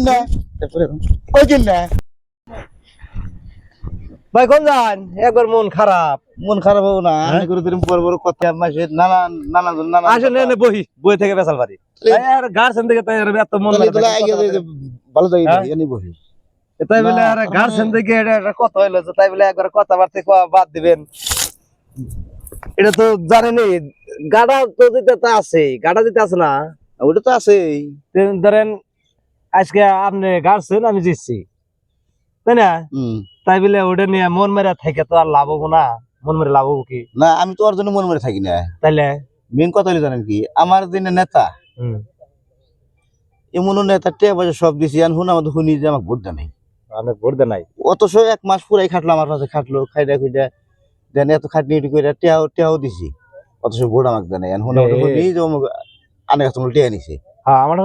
না না ভাই কোন যান? একবার মন খারাপ। মন খারাপ হব না। আমি করে দিলাম বড় বড় কথা মাসে নানা নানা নানা আসেন এনে বহি বই থেকে বেসাল পারি আর গার্সেন থেকে তাই আর এত মন ভালো হ্যাঁ? এনে বসি তাই বলে আর গার্সেন থেকে এটা একটা কথা হইল যে তাই বলে একবার কথাবার্তা বাদ দিবেন। এটা তো জানেনই গাড়া তো তো আছে গাড়া দিতে আছে না? ওটা তো আছেই। ধরেন আজকে আপনি গাড়ছেন আমি জিতছি। তাই না? তাই বলে ওটা নিয়ে মন মেরে থেকে তো আর লাভ হব না। মন মেরে লাভ হব কি? না আমি তো ওর জন্য মন মরে থাকি না। তাইলে? মেন কথা হলো জানেন কি? আমার দিনে নেতা এমন নেতা টেয়া পয়সা সব দিছি আর হুন আমাদের শুনি যে আমাকে ভোট দেয় নাই। আপনি ভোট দেন নাই। অথচ এক মাস পুরাই খাটলো আমার কাছে খাটলো খাইডা খুঁজা দেন এত খাটনি করে টেয়াও টেয়াও দিছি। অথচ ভোট আমাকে দেয় নাই হুন আমাদের। শুনি যে আমাকে আনে কাছে টেয়া নিছে। হ্যাঁ আমার ও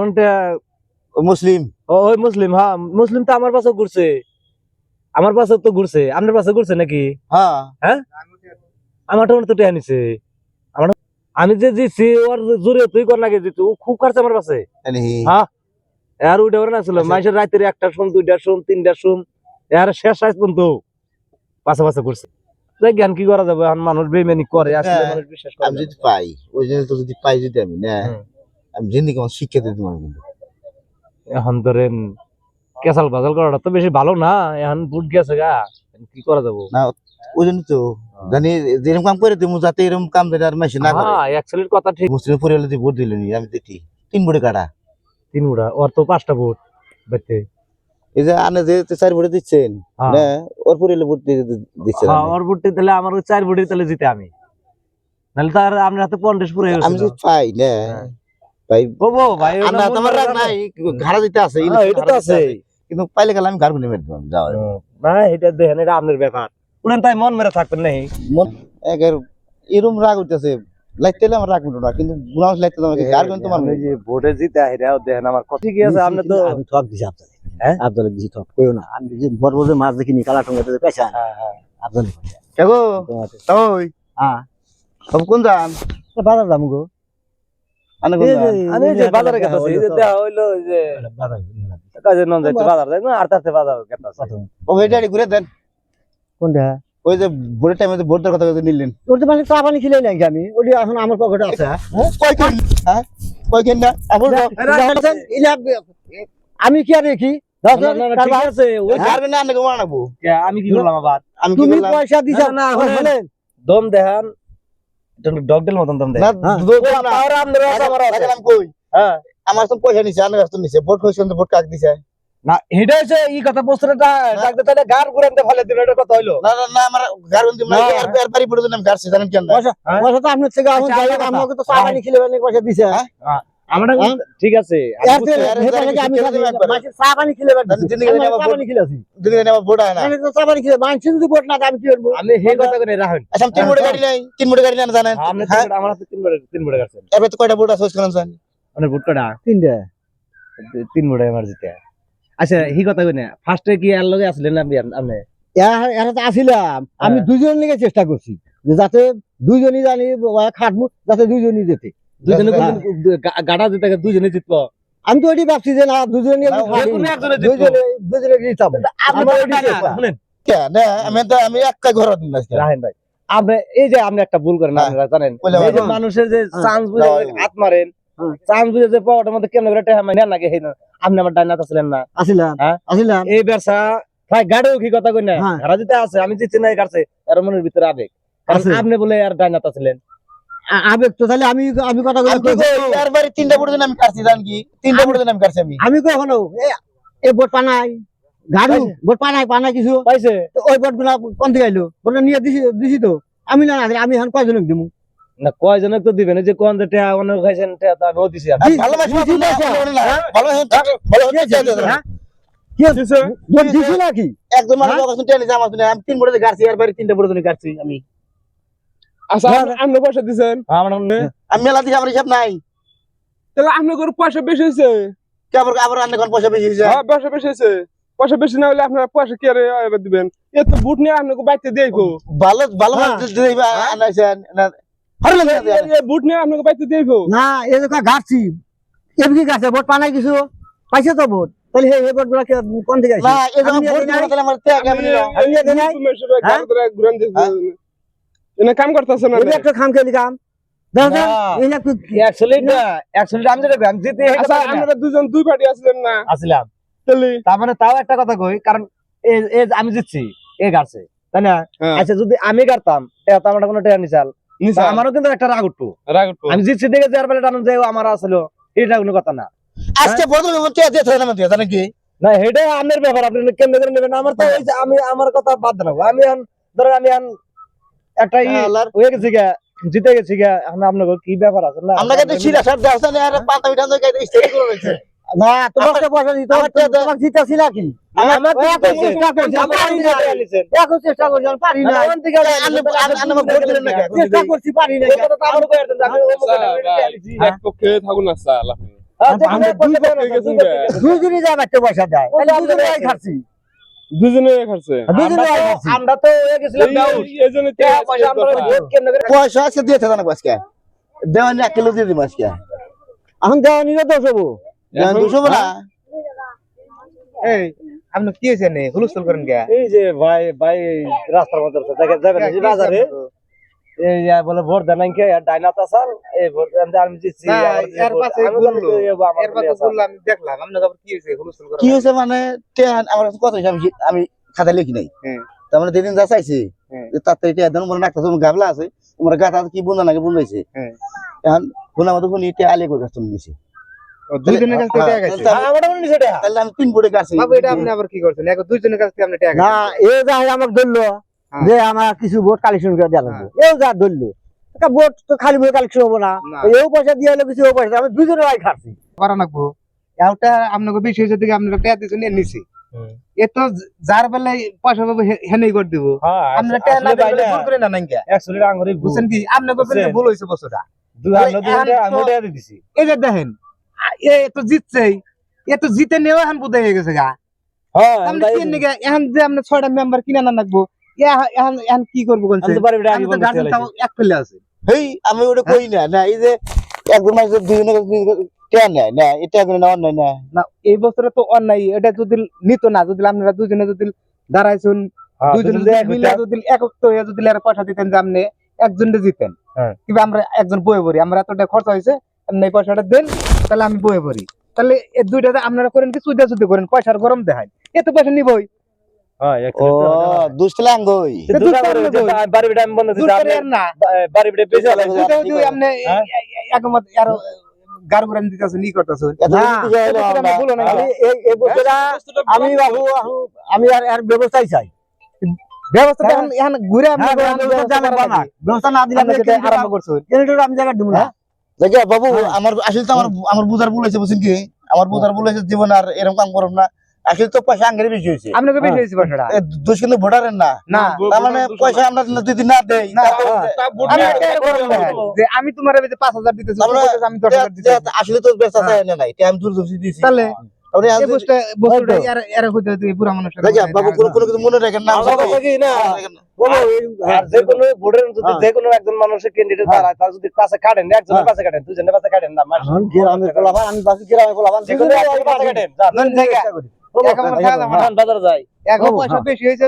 মুসলিম? ও ওই মুসলিম হ্যাঁ মুসলিম তো আমার পাশে ঘুরছে। আমার পাশে তো ঘুরছে। আপনার পাশে ঘুরছে নাকি? হ্যাঁ। আমার তো টেয়া নিছে। আমার আমি যে জিতছি ওর জোরে তুই কর নাকি জিতু ও খুব খাচ্ছে আমার পাশে। হ্যাঁ। আর উঠে ওরা নাছিল আচ্ছা। মাসের রাতের একটা শুন দুইটা শুন তিনটা শুন আর শেষ সাইজ পর্যন্ত পাশে পাশে করছে তাই জ্ঞান কি করা যাবে? এখন মানুষ বেমানি করে আসলে হ্যাঁ। মানুষ বিশ্বাস করে আমি না। যদি পাই ওই জন্য তো যদি পাই যদি আমি না? আমি জিন্দিগি আমার শিক্ষা দিতে পারব কিন্তু। এখন ধরেন কেসাল বাজাল করাটা তো বেশি ভালো না এখন বুট গেছে গা কি করা যাব? ওই জন্য তো। জানি যেরকম কাম করে তুমি যাতে এরকম কাম যেটা আর মেশিন না করে। হ্যাঁ কথা ঠিক। মুসলিম পরিবারে যে ভোট দিলেনি আমি দেখি তিন ভোটে কাটা। তিন উড়া ওর তো পাঁচটা বুট বেতে এই যে আনে যে চার ভোটে দিচ্ছেন হ্যাঁ। না ওর পরিবারে ভোট দিয়ে দিচ্ছেন হ্যাঁ, ওর বুটটি তাহলে আমার ওই চার বুটি তাহলে জিতে আমি। নাহলে তো আর আপনার হাতে পঞ্চাশ পুরো হয়ে আমি। পাই না। হ্যাঁ। পাই ভাই আমরা তোমার রাগ নাই ঘাড়া দিতে আছে হ্যাঁ, এটা তো আছে। কিন্তু পাইলে গেলে আমি গুনে মেরে দিলাম যাও না এটা দেখেন এটা আপনার ব্যাপার। তাই মন মেরে থাকবেন নাই মন একের এরম রাগ উঠতেছে লাইতে আমার রাগ উঠো না কিন্তু তোমাকে কার তোমার আপনি যে ভোটে জিতে আহিরাও দেখেন আমার কথা। ঠিক আছে আপনি তো আমি ঠক দিছি আপনাকে হ্যাঁ? আপনাকে দিছি ঠক কইও না। আমি যে বড় বড় মাছ দেখিনি কালা টঙ্গা দিতে পেছা হ্যাঁ, হ্যাঁ। আপনাকে কেগো? ওই? হ্যাঁ। সব কোন যান বাজার দাম গো। বাজারে গেছে এই যে দেওয়া হইল যে কাজে নন যাইতে বাজার যাই না আর তাতে বাজার গেছে ও গাড়ি ঘুরে দেন। কোনটা? ওই যে ভোটের টাইমে ভোট কথা নিলেন। ওর তো মানে চা পানি খেলে নাই আমি? ওটি এখন আমার পকেটে আছে হ্যাঁ? কেন না? এখন আমি কি আর দেখি? আমি কি করলাম আবার? আমি কি তুমি বললাম পয়সা দিছ না, না, দম দেখান। ডগডেল মতন দাম আমার হ্যাঁ। আমার তো পয়সা নিছে আনে কাছে নিছে। ভোট কইছেন ভোট কাক দিছে। না এটা হচ্ছে এই কথা বস্তু ডাক দে তাহলে গার ঘুরে আনতে ফেলে দিন এটা কথা হইল। না না না আমার গার দিম না। আর আর বাড়ি পড়ে দিলাম গারছি জানেন কেন না? পয়সা হ্যাঁ? পয়সা তো আপনার থেকে। আমাকে তো সাবানি খেলে মানে পয়সা দিছে। হ্যাঁ? ঠিক আছে। আমি আমার আছি। চা পানি খেলে তিন? আমার জিতে। আচ্ছা কথা ফার্স্টে কি আর লগে আসলেন না আপনি আপনি? এরা- এরা তো আসিলাম আমি হ্যাঁ। দুজন নিয়ে চেষ্টা করছি যাতে দুইজনই জানি খাটমু যাতে দুইজনই যেতে দুজনে হ্যাঁ। গাড়া জিতে দুজনে জিতবো আমি তো ওইটি ভাবছি যে না দুজনই না, আমি জিতাম তো একটা ঘর। রাহেন ভাই আপনি এই যে আপনি একটা ভুল করেন হ্যাঁ। আপনারা জানেন যে বলো। মানুষের যে হ্যাঁ। চান্স বুঝে হাত মারেন। চান্স বুঝে যে পাওয়াটার মধ্যে কেন করে টেহা মাইনা নাকি হেন আপনি আমার ডাইনাত না আসিলাম? আসিলাম এই ব্যবসা ভাই গাড়িও কি কথা কই না আছে আমি জিতছি না কাছে এর মনের ভিতরে আবেগ কারণ। আপনি বলে আর ডাইনাত ছিলেন আ- আবেগ তো তাহলে আমি আমি কথা তো তিনটা দিন আমি কাটছি জান কি? তিনটা দিন আমি কাটছি আমি। আমি কখনো এ- ভোট পানাই। গাড়ু ভোট পানাই পানাই কিছু। পাইছে। ওই ভোটগুলা কোন থেকে আইলো? ভোট নিয়ে দিছি দিছি তো। আমি না আমি এখন কয়জনক দিমু? না কয়জনক তো দিবেন? যে কোন যে টেহা অনেক খাইছেন টেহা তো আমি ও দিছি আর। ভালো না, ভালো হয়ে? ভালো হয়ে? কে থাক, দিছে? হ্যাঁ? দিছি নাকি জামা আমি তিন ভোটে কাটছি এর বাড়ি তিনটা দিন কাটছি আমি। আচ্ছা আপনি- পয়সা দিছেন? আমি মেলা দিছি আমার হিসাব নাই। তাহলে আপনার পয়সা বেশি হয়েছে। কে আবার আবার কোন পয়সা বেশি হয়েছে? হ্যাঁ পয়সা বেশি হয়েছে। পয়সা বেশি না হলে আপনার পয়সা কি আর দিবেন? বুট নিয়ে আপনাকে বাইতে ভালো ভালো হ্যাঁ। আনাইছেন না ভালো লাগে না এ বুট নিয়ে আপনাকে বাইতে গো না এই যে গাছছি এমনি গাছে? ভোট পানাই কিছু? পাইছে তো ভোট তাহলে হে হে গুলা কোন থেকে না এই দিব আমার ত্যাগ আমি আমি নাই। হ্যাঁ? ঘুরান দিছে। এনে কাম করতেছে না। এই যে একটা খাম খেলি কাম আমি যেটা আমি জিতে এটা পারি না। আপনারা দুজন দুই পার্টি না? আসলাম তাহলে? তাও একটা কথা কই কারণ এ এ আমি জিতছি এ গাছে তাই না? হ্যাঁ। আচ্ছা যদি আমি গাড়তাম আমার কোনো টেয়া নিচাল আমারও কিন্তু একটা রাগ উঠবো উঠবো। আমি জিতছি দেখে যে বেলা টানুন যে আমার আসলো এটা কোনো কথা না। আজকে আমার ত্যাগ, জানেন কি? না এটা আপনার ব্যাপার আপনি কেন্দ্র করে নেবেন আমার তো আমি আমার কথা বাদ দেন। আমি ধরেন আমি একটা হয়ে গেছি গা জিতে গেছি গা এখন আপনার কি ব্যাপার আছে? না আপনাকে তো ছিলা সার দেওয়া আছে না, আর পাতা পিঠা তো করে রয়েছে। না তোমাকে পয়সা দিত আমার তো- তোমাকে জিতেছিল কি? আমার ওই তো এখন চেষ্টা করছি, পারি না। চেষ্টা করছি পারি না একটা পক্ষে থাকুন না। হ্যাঁ। দুজনই যা বাচ্চা পয়সা দেয় দুজনে খাচ্ছি দুজনে খাচ্ছে দুজনে আমরা তো- খাচ্ছি আমরা তো হয়ে গেছিলাম ডাউট এই তো টাকা আজকে পয়সা আমরা ভোট কেন্দ্র করে পয়সা আজকে দিয়ে থাকে না আজকে। দেওয়ানি এক কিলো দিয়ে দিব আজকে। এখন দেওয়া নিলে দোষ হব দেওয়ানি দুশো না। এই আপনি কি হয়েছে নে হুলস্থুল করেন কে? এই যে ভাই ভাই রাস্তার মধ্যে যাবেন বাজারে। বলে ভোট দেন নাকি আর ডাইনাতা এই ভোট আমি দেখলাম কি হয়েছে কি হয়েছে মানে আমার কথা আমি আমি খাতায় লিখি নাই। তার মানে যেদিন যা চাইছি হুম। যে দেন মনে রাখতে তোমার গাবলা আছে তোমার গাতা কি বুন্দা নাকি বুন্দাইছে হুম। এখন মতো শুনি তে আলে করে নিছে দুইজনের কাছ থেকে টাকা তাহলে- হ্যাঁ, আমারও নিছে এটা। তাহলে আমি তিন বুড়ে গাছি এটা আপনি আবার কি করছেন এক দুইজনের কাছ থেকে আপনি টাকা না এ যা আমাকে ধরলো হ্যাঁ। যে আমার কিছু ভোট কালেকশন করে দেওয়া লাগবে। এও যা ধরলো। ভোট তো খালি ভোট কালেকশন হব না। এও পয়সা দিয়ে হলো কিছু ও পয়সা আমি দুজনে খাচ্ছি করা নাকবো এটা আপনাকে বেশি হয়েছে দিকে আপনারা টাকা দিয়েছেন এর নিছি। এ তো যার বেলায় পয়সা পাবো হেনেই করে দিব। হ্যাঁ, টাকা না ভাই দিলে ভুল করে না নাকি actually আঙ্গুরে বুঝছেন কি? আপনাকে ভুল হয়েছে বছরটা। এই যে দেখেন আ- এ তো জিতছেই এ তো জিতে নেওয়া এখন বোধ হয়ে গেছে গা। হ্যাঁ, এখন যে আপনি ছয়টা মেম্বার কিনা না লাগবো। এখন এখন কি করব আমি বলছেন তো পারি এটা আগে আমি তো বলতে গার্জেন চাইলাম। তাও এক ফেলে আছে। হেই আমি ওটা কই না? না এই যে একজন মানুষ দুজনে টেয়া নেয় না এটা একজন নেওয়ার না। না এই বছরে তো অন্যায় এটা যদি নিত না যদি আপনারা দুজনে যদি দাঁড়াইছেন হ্যাঁ, দুজনে দুজনে যদি এক মিলে যদি একক হয়ে যদি পয়সা দিতেন যে আপনি একজনকে জিতেন হ্যাঁ। কিংবা আমরা একজন বয়ে পড়ি আমরা এতটা খরচা হয়েছে আপনি এই পয়সাটা দেন তাহলে আমি বয়ে পড়ি। তাহলে দুইটা আপনারা করেন কি সুদা সুদি করেন পয়সার গরম দেখায়। এত পয়সা নিবই। আমি আর হ্যাঁ? ভুল না আমি এই- এই বছরটা আমি বাবু এখন- আমি আর এর ব্যবস্থাই চাই। ব্যবস্থা এখন এখন ঘুরে আপনি হ্যাঁ, ব্যবস্থা না? দিলে আপনি আমি যেটা আরম্ভ করছেন আমি জায়গা দেবো না। বাবু আমার আসলে তো আমার আমার বুঝার ভুল হয়েছে বুঝছেন কি? আমার বুঝার ভুল হয়েছে জীবন আর এরকম কাম করব না। আসলে তো পয়সা আঙ্গের বেশি হয়েছে। আপনাকে বেশি হয়েছে পয়সাটা? দোষ কিন্তু ভোটারের না। না। তার মানে পয়সা আমরা যদি না দেই না, ভোট আমি তোমার পাঁচ হাজার দিতেছি আমি দশ হাজার দিতেছি। আসলে তো ব্যস্ত আছে না নাই আমি দূর দূর দিয়েছি তাহলে মনে না। না, হ্যাঁ। যে কোনো একজন মানুষের ক্যান্ডিডেট হ্যাঁ। দাঁড়ায় তার যদি পাশে কাটেন একজনের পাশে কাটেন দুজনের পাশে কাটেন না গ্রামে পোলাপান, আমি গ্রামে পোলাপান, যে কোনো কাটেন। বাজারে যাই এখন পয়সা হ্যাঁ। বেশি হয়েছে